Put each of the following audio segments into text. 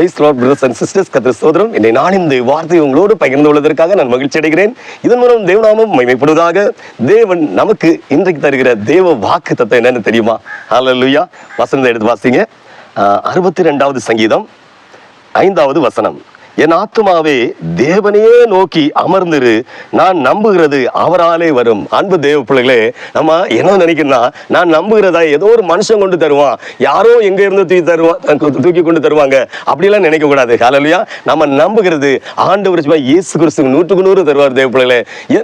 Praise Lord brothers and sisters கத்திர சோதரம் என்னை நான் இந்த வார்த்தை உங்களோடு பகிர்ந்து கொள்வதற்காக நான் மகிழ்ச்சி அடைகிறேன். இதன் மூலம் தேவநாமம் மகிமைப்படுவதாக தேவன் நமக்கு இன்றைக்கு தருகிற தேவ வாக்கு தத்துவம் என்னன்னு தெரியுமா? ஹalleluya வசனத்தை எடுத்து வாசிங்க. அறுபத்தி ரெண்டாவது சங்கீதம் ஐந்தாவது வசனம். என் ஆத்துமாவே தேவனையே நோக்கி அமர்ந்துரு. நான் நம்புகிறது அவராலே வரும். அன்பு தேவ பிள்ளைகளே நம்ம என்ன நினைக்கிறோம்னா நான் நம்புகிறதா ஏதோ ஒரு மனுஷன் கொண்டு தருவான். யாரோ எங்க இருந்து தூக்கி தருவான் தூக்கி கொண்டு தருவாங்க. அப்படிலாம் நினைக்க கூடாது. நம்ம நம்புகிறது ஆண்டவர் சும்மா இயேசு கிறிஸ்து நூற்றுக்கு நூறு தருவார் தேவ பிள்ளைகளே.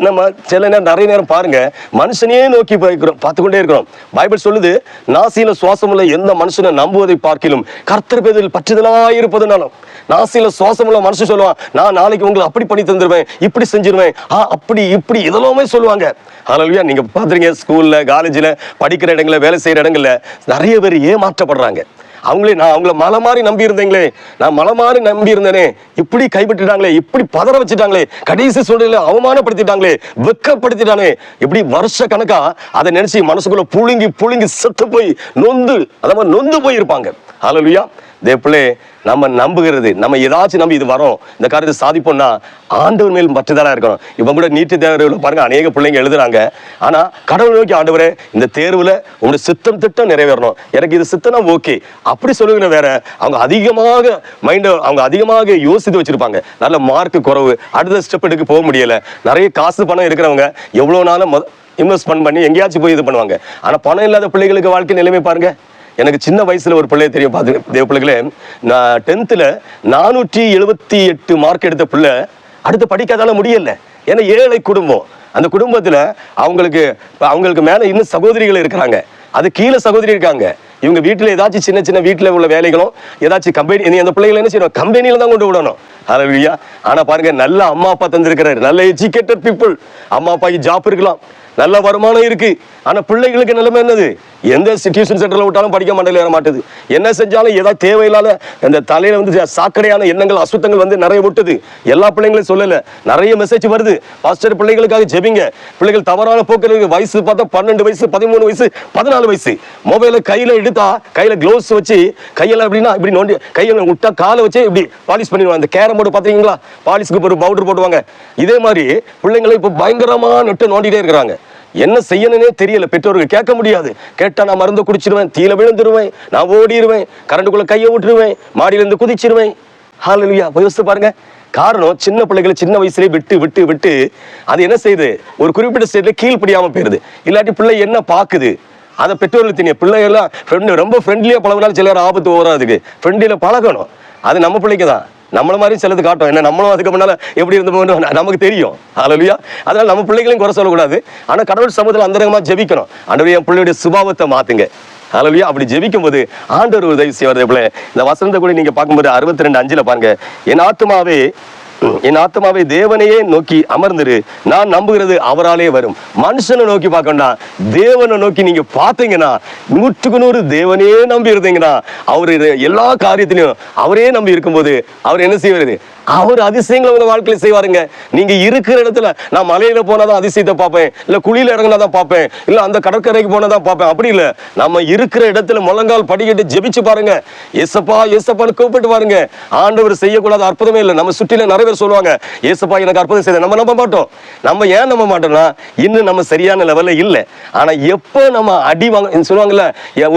நம்ம சில நேரம் நிறைய நேரம் பாருங்க. மனுஷனையே நோக்கி பார்க்கிறோம் பார்த்து கொண்டே இருக்கிறோம். பைபிள் சொல்லுது நாசியில சுவாசமுள்ள எந்த மனுஷனை நம்புவதை பார்க்கிலும் கர்த்தர் பற்றிதலாக இருப்பதுனாலும் நாசியில சுவாசமுள்ள மனுஷன் சொல்லுவான் நான் நாளைக்கு உங்களை அப்படி பண்ணி தந்துருவேன் இப்படி செஞ்சிருவேன். ஆ அப்படி இப்படி இதெல்லாமே சொல்லுவாங்க. ஹalleluya நீங்க பாத்துறீங்க ஸ்கூல்ல காலேஜ்ல படிக்கிற இடங்கள்ல வேலை செய்யற இடங்கள்ல நிறைய பேர் ஏமாற்றப்படுறாங்க. அவங்களே நான் அவங்கள மலை மாதிரி நம்பி இருந்தீங்களே நான் மலை மாதிரி நம்பி இருந்தேனே இப்படி கைவிட்டுட்டாங்களே இப்படி பதற வச்சுட்டாங்களே கடைசி சூழ்நிலை அவமானப்படுத்திட்டாங்களே வெக்கப்படுத்திட்டானே. இப்படி வருஷ கணக்கா அதை நினைச்சு மனசுக்குள்ள புழுங்கி புழுங்கி செத்து போய் நொந்து அதாவது நொந்து போயிருப்பாங்க. இருப்பாங்க தேப்பிள்ளே நம்ம நம்புகிறது நம்ம ஏதாச்சும் நம்பி இது வரோம். இந்த காரியத்தை சாதிப்போம்னா ஆண்டவர் மேல் பற்றுதலா இருக்கணும். இப்போ கூட நீட்டு தேர்வுல பாருங்க அநேக பிள்ளைங்க எழுதுறாங்க. ஆனா கடவுள் நோக்கி ஆண்டவரே இந்த தேர்வுல உங்களுடைய சித்தம் திட்டம் நிறைவேறணும். எனக்கு இது சித்தனா ஓகே. அப்படி சொல்லுங்க வேற அவங்க அதிகமாக மைண்ட் அவங்க அதிகமாக யோசித்து வச்சிருப்பாங்க. நல்ல மார்க் குறவு அடுத்த ஸ்டெப் எடுக்க போக முடியல. நிறைய காசு பணம் இருக்கிறவங்க எவ்வளவு நாளும் இன்வெஸ்ட்மெண்ட் பண்ணி எங்கேயாச்சும் போய் இது பண்ணுவாங்க. ஆனா பணம் இல்லாத பிள்ளைகளுக்கு வாழ்க்கை நிலைமை பாருங்க. எனக்கு சின்ன வயசுல ஒரு பிள்ளைய தெரியும். பார்த்து தேவ பிள்ளைகளே நான் டென்த்தில் நானூற்றி எழுபத்தி எட்டு மார்க் எடுத்த பிள்ளை அடுத்து படிக்காதால முடியல. ஏன்னா ஏழை குடும்பம். அந்த குடும்பத்துல அவங்களுக்கு அவங்களுக்கு மேல இன்னும் சகோதரிகள் இருக்கிறாங்க. அது கீழே சகோதரி இருக்காங்க. இவங்க வீட்டில் ஏதாச்சும் சின்ன சின்ன வீட்டில் உள்ள வேலைகளும் ஏதாச்சும் கம்பெனி நீ அந்த பிள்ளைகளை என்ன செய்யணும்? கம்பெனியில் தான் கொண்டு விடணும். ஹalleluya. ஆனா பாருங்க நல்ல அம்மா அப்பா தந்திருக்கிறாரு. நல்ல எஜுகேட்டட் பீப்புள் அம்மா அப்பாக்கு ஜாப் இருக்கலாம். நல்ல வருமானம் இருக்கு. ஆனா பிள்ளைகளுக்கு நிலைமை என்னது? எந்த டியூஷன் சென்டர்ல விட்டாலும் படிக்க மண்டல ஏற மாட்டுது. என்ன செஞ்சாலும் ஏதாவது தேவையில்லாத அந்த தலையில வந்து சாக்கடையான எண்ணங்கள் அசுத்தங்கள் வந்து நிறைய விட்டுது. எல்லா பிள்ளைங்களையும் சொல்லல. நிறைய மெசேஜ் வருது. பாஸ்டர் பிள்ளைகளுக்காக ஜெபிங்க. பிள்ளைகள் தவறான போக்கில் இருக்கு. வயசு பார்த்தா பன்னெண்டு வயசு பதிமூணு வயசு பதினாலு வயசு. மொபைலை கையில எடுத்தா கையில க்ளோவ்ஸ் வச்சு கையில அப்படின்னா இப்படி நோண்டி கையில விட்டா காலை வச்சு இப்படி பாலிஷ் பண்ணிடுவாங்க. அந்த கேரம் போட்டு பார்த்துருக்கீங்களா? பாலிஷ்க்கு ஒரு பவுடர் போடுவாங்க இதே மாதிரி பிள்ளைங்களை இப்போ பயங்கரமாக நட்டு நோண்டிகிட்டே இருக்கிறாங்க. என்ன செய்யணும்னே தெரியல. பெற்றோருக்கு கேட்க முடியாது. கேட்டால் நான் மருந்து குடிச்சிருவேன் தீல விழுந்துருவேன் நான் ஓடிடுவேன் கரண்ட்டுக்குள்ளே கையை விட்டுருவேன் மாடியிலேருந்து குதிச்சிருவேன். குதிச்சிருவேன் இல்லையா போய் யோசித்து பாருங்க. காரணம் சின்ன பிள்ளைகளை சின்ன வயசுலேயே விட்டு விட்டு விட்டு அது என்ன செய்யுது? ஒரு குறிப்பிட்ட ஸ்டேட்டில் கீழ்ப்படியாம போயிடுது இல்லாட்டி பிள்ளை என்ன பார்க்குது அதை பெற்றோர்கள் தெரியும் பிள்ளைகள்லாம் ஃப்ரெண்டு ரொம்ப ஃப்ரெண்ட்லியாக பழகினாலும் சில நேரம் ஆபத்து அதுக்கு ஃப்ரெண்ட்லியில் பழகணும். அது நம்ம பிள்ளைக்கு தான் நம்மள மாதிரி சிலது காட்டும். என்ன நம்மளும் அதுக்கு முன்னால எப்படி இருந்தோம் நமக்கு தெரியும். ஹalleluya அதனால நம்ம பிள்ளைகளையும் குறை சொல்லக்கூடாது. ஆனா கடவுள் சமூகத்தில் அந்தரங்கமா ஜெபிக்கணும். ஆண்டவர் என் பிள்ளையுடைய சுபாவத்தை மாத்துங்க. ஹalleluya அப்படி ஜெபிக்கும் போது ஆண்டவர் உதவி செய்வார். போல இந்த வசனத்தை கூட நீங்க பார்க்கும்போது அறுபத்தி ரெண்டு அஞ்சுல பாருங்க. என் ஆத்மாவே என் ஆத்மாவை தேவனையே நோக்கி அமர்ந்துரு. நான் நம்புகிறது அவராலே வரும். மனுஷனை நோக்கி பார்க்கணும்னா தேவனை நோக்கி நீங்க பார்த்தீங்கன்னா நூற்றுக்கு நூறு தேவனையே நம்பி இருந்தீங்கன்னா அவர் எல்லா காரியத்திலையும் அவரே நம்பி இருக்கும்போது அவர் என்ன செய்வது அவர் அதிசயங்களை உங்க வாழ்க்கையில செய்வாருங்க. நீங்க இருக்கிற இடத்துல நான் மலையில போனாதான் அதிசயத்தை பார்ப்பேன். இல்ல குழியில இறங்கினாதான் பார்ப்பேன். இல்ல அந்த கடற்கரைக்கு போனதான் பார்ப்பேன். அப்படி இல்ல. நம்ம இருக்கிற இடத்துல முழங்கால் படிக்கட்டு ஜெபிச்சு பாருங்க. ஏசப்பா ஏசப்பான்னு கூப்பிட்டு பாருங்க. ஆண்டவர் செய்யக்கூடாத அற்புதமே இல்லை. நம்ம சுற்றில நிறைய பேர் சொல்லுவாங்க ஏசப்பா எனக்கு அற்புதம் செய்த நம்ம நம்ப மாட்டோம். நம்ம ஏன் நம்ப மாட்டோம்னா இன்னும் நம்ம சரியான லெவல்ல இல்லை. ஆனா எப்போ நம்ம அடி வாங்க சொல்லுவாங்கல்ல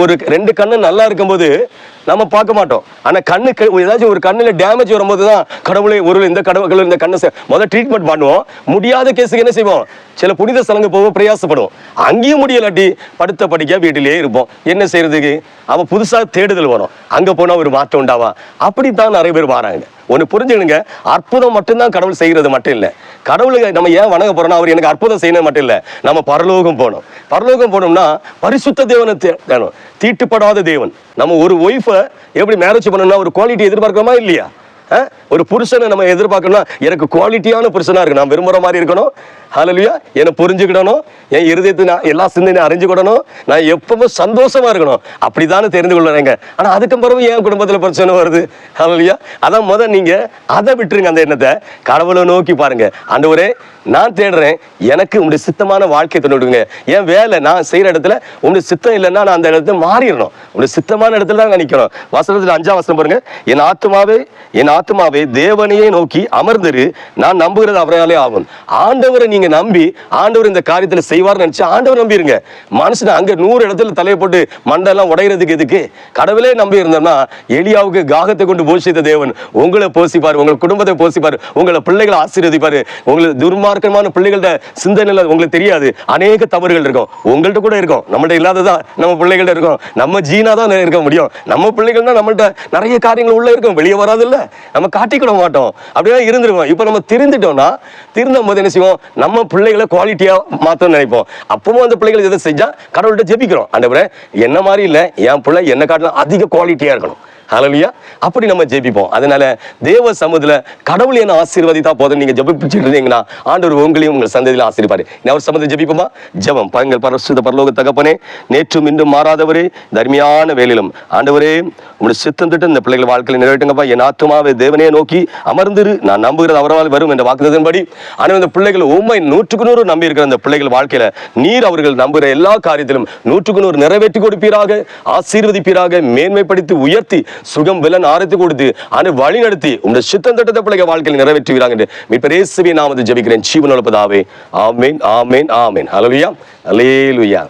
ஒரு ரெண்டு கண்ணு நல்லா இருக்கும்போது நம்ம பார்க்க மாட்டோம். ஆனால் கண்ணு ஏதாச்சும் ஒரு கண்ணில் டேமேஜ் வரும்போது தான் கடவுளை ஒரு இந்த கடவுள் இந்த கண்ணை முதல் ட்ரீட்மெண்ட் பண்ணுவோம். முடியாத கேஸுக்கு என்ன செய்வோம்? சில புனித ஸ்தலங்க போக பிரயாசப்படுவோம். அங்கேயும் முடியலாட்டி படுத்த படிக்க வீட்டிலேயே இருப்போம். என்ன செய்யறதுக்கு அவன் புதுசாக தேடுதல் வரும் அங்கே போனால் ஒரு மாற்றம் உண்டாவா? அப்படித்தான் நிறைய பேர் வராங்க. ஒன்று புரிஞ்சுக்கணுங்க. அற்புதம் மட்டும்தான் கடவுள் செய்கிறது மட்டும் இல்லை. கடவுளுக்கு நம்ம ஏன் வணங்க போறோம்னா அவர் எனக்கு அற்புதம் செய்யணும் மட்டும் இல்லை நம்ம பரலோகம் போகணும். பரலோகம் போனோம்னா பரிசுத்த தேவனை வேணும் தீட்டுப்படாத தேவன். நம்ம ஒரு ஒய்ஃபை எப்படி மேரேஜ் பண்ணணும்னா ஒரு குவாலிட்டி எதிர்பார்க்கிறோமா இல்லையா? ஆ? ஒரு புருஷனை நம்ம எதிர்பார்க்கணும்னா எனக்கு குவாலிட்டியான புருஷனாக இருக்கு நான் விரும்புகிற மாதிரி இருக்கணும். ஹalleluya என்னை புரிஞ்சுக்கிடணும். என் இருதயத்தை நான் எல்லா சிந்தனையும் அறிஞ்சுக்கிடணும். நான் எப்பவும் சந்தோஷமாக இருக்கணும். அப்படிதானே தெரிந்து கொள்ளுறேங்க ஆனால் அதுக்கு பிறகு என் குடும்பத்தில் பிரச்சனை வருது? ஹalleluya அதான் முத நீங்கள் அதை விட்டுருங்க அந்த எண்ணத்தை. கடவுளை நோக்கி பாருங்கள் அந்த ஒரே நான் தேடுறேன். எனக்கு உங்களுடைய சித்தமான வாழ்க்கை தந்துடுங்க என் வேலை நான் செய்கிற இடத்துல உங்களுடைய சித்தம் இல்லைன்னா நான் அந்த இடத்துல மாறிடணும். உங்களுடைய சித்தமான இடத்துல தான் நான் வசனத்தில் அஞ்சாம் வசனம் பாருங்க. என் ஆத்மாவே என் ஆத்துமாவே தேவனையே நோக்கி அமர்ந்திரு. நான் நம்புகிறது அவராலே ஆகும். ஆண்டவரை நீங்க நம்பி ஆண்டவர் இந்த காரியத்தில் செய்வார் நினைச்சு ஆண்டவர் நம்பிருங்க. மனுஷன் அங்க நூறு இடத்துல தலையை போட்டு மண்டெல்லாம் உடையிறதுக்கு எதுக்கு? கடவுளே நம்பி இருந்தோம்னா எளியாவுக்கு காகத்தை கொண்டு போஷித்த தேவன் உங்களை போசிப்பார் உங்கள் குடும்பத்தை போசிப்பார் உங்களை பிள்ளைகளை ஆசீர்வதிப்பார். உங்களுக்கு துர்மார்க்கமான பிள்ளைகளோட சிந்தனையில உங்களுக்கு தெரியாது. அநேக தவறுகள் இருக்கும். உங்கள்கிட்ட கூட இருக்கும். நம்மள்ட்ட இல்லாததா நம்ம பிள்ளைகள்ட்ட இருக்கும். நம்ம ஜீனா தான் இருக்க முடியும். நம்ம பிள்ளைகள்னா நம்மள்ட்ட நிறைய காரியங்கள் உள்ள இருக்கும். வெளியே வராது இல்ல. நம்ம காட்டு காட்டிக்கிட மாட்டோம். அப்படியே இருந்துருவோம் இப்போ நம்ம திருந்துட்டோம்னா திருந்தும் போது என்ன செய்வோம்? நம்ம பிள்ளைகளை குவாலிட்டியா மாத்தணும்னு நினைப்போம். அப்பவும் அந்த பிள்ளைகள் எதை செஞ்சால் கடவுள்கிட்ட ஜெபிக்கிறோம். அந்த என்ன மாதிரி இல்லை என் பிள்ளை என்ன காட்டிலும் அதிக குவாலிட்டியா இருக்கணும். ஹலோலியா அப்படி நம்ம ஜெபிப்போம். அதனால தேவ சமூகத்தில் கடவுள் என்ன ஆசீர்வதித்தா போதும். நீங்க ஜெபிச்சுட்டு இருந்தீங்கன்னா ஆண்டவர் உங்களையும் உங்கள் சந்ததியில் ஆசீர்வாரு. அவர் சமூகத்தை ஜெபிப்போமா? ஜெபம். பங்கள் பரசுத பரலோக தகப்பனே நேற்றும் இன்றும் மாறாதவரே தர்மியான வேலையிலும் ஆண்டவரே உங்களுடைய சித்தம் திட்டம் இந்த பிள்ளைகள் வாழ்க்கையில் நிறைவேற்றுங்கப்பா. என் ஆத்துமாவை தேவனே நோக்கி அமர்ந்திரு. நான் நம்புகிறது அவரால் வரும் என்ற வாக்குதத்தின்படி ஆனால் இந்த பிள்ளைகள் உண்மை நூற்றுக்கு நூறு நம்பி இருக்கிற அந்த பிள்ளைகள் வாழ்க்கையில நீர் அவர்கள் நம்புகிற எல்லா காரியத்திலும் நூற்றுக்கு நூறு நிறைவேற்றி கொடுப்பீராக ஆசீர்வதிப்பீராக மேன்மைப்படுத்தி உயர்த்தி சுகம் விலன் ஆரத்தி கொடுத்து ஆனால் வழி நடத்தி உங்களுடைய சித்தம் திட்டத்தை பிள்ளைகள் வாழ்க்கையில் நிறைவேற்றுகிறாங்க என்று மீட்பரேசுவே நாமது ஜெபிக்கிறேன். ஜீவனொழுப்பதாவே ஆமேன் ஆமேன் ஆமேன். அலலுயா அலேலுயா